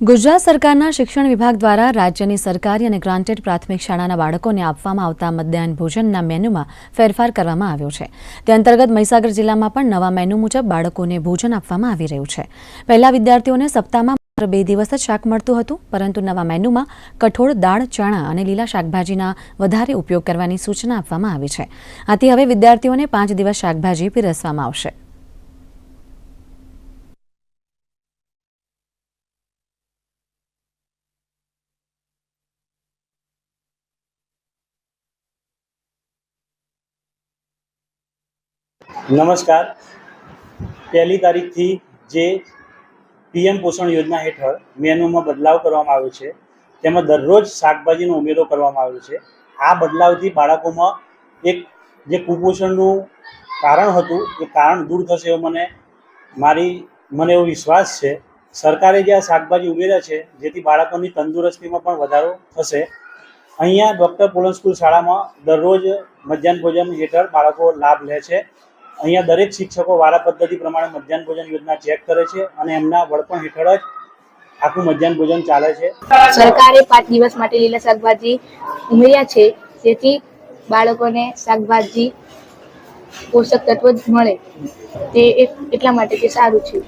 ગુજરાત સરકારના શિક્ષણ વિભાગ દ્વારા રાજ્યની સરકારી અને ગ્રાન્ટેડ પ્રાથમિક શાળાના બાળકોને આપવામાં આવતા મધ્યાહન ભોજનના મેન્યુમાં ફેરફાર કરવામાં આવ્યો છે. તે અંતર્ગત મહીસાગર જિલ્લામાં પણ નવા મેન્યુ મુજબ બાળકોને ભોજન આપવામાં આવી રહ્યું છે. પહેલા વિદ્યાર્થીઓને સપ્તાહમાં માત્ર બે દિવસ જ શાક મળતું હતું, પરંતુ નવા મેન્યુમાં કઠોળ, દાળ, ચણા અને લીલા શાકભાજીના વધારે ઉપયોગ કરવાની સૂચના આપવામાં આવી છે. આથી હવે વિદ્યાર્થીઓને પાંચ દિવસ શાકભાજી પીરસવામાં આવશે. નમસ્કાર. પહેલી તારીખથી જે પીએમ પોષણ યોજના હેઠળ મેનુમાં બદલાવ કરવામાં આવ્યો છે, તેમાં દરરોજ શાકભાજીનો ઉમેરો કરવામાં આવ્યો છે. આ બદલાવથી બાળકોમાં એક જે કુપોષણનું કારણ હતું, એ કારણ દૂર થશે એવો મને, મારી, મને એવો વિશ્વાસ છે. સરકારે જે આ શાકભાજી ઉમેર્યા છે, જેથી બાળકોની તંદુરસ્તીમાં પણ વધારો થશે. અહીંયા ડૉક્ટર પોલન સ્કૂલ શાળામાં દરરોજ મધ્યાહન ભોજન હેઠળ બાળકો લાભ લે છે. અહીંયા દરેક શિક્ષકો વારા પદ્ધતિ પ્રમાણે મધ્યાહન ભોજન યોજના ચેક કરે છે અને એમના વડપણ હેઠળ જ આખું મધ્યાહન ભોજન ચાલે છે. સરકારે પાંચ દિવસ માટે લીલા શાકભાજી ઉમેર્યા છે, જેથી બાળકોને શાકભાજી પોષક તત્વ મળે. તે એટલા માટે તે સારું છે.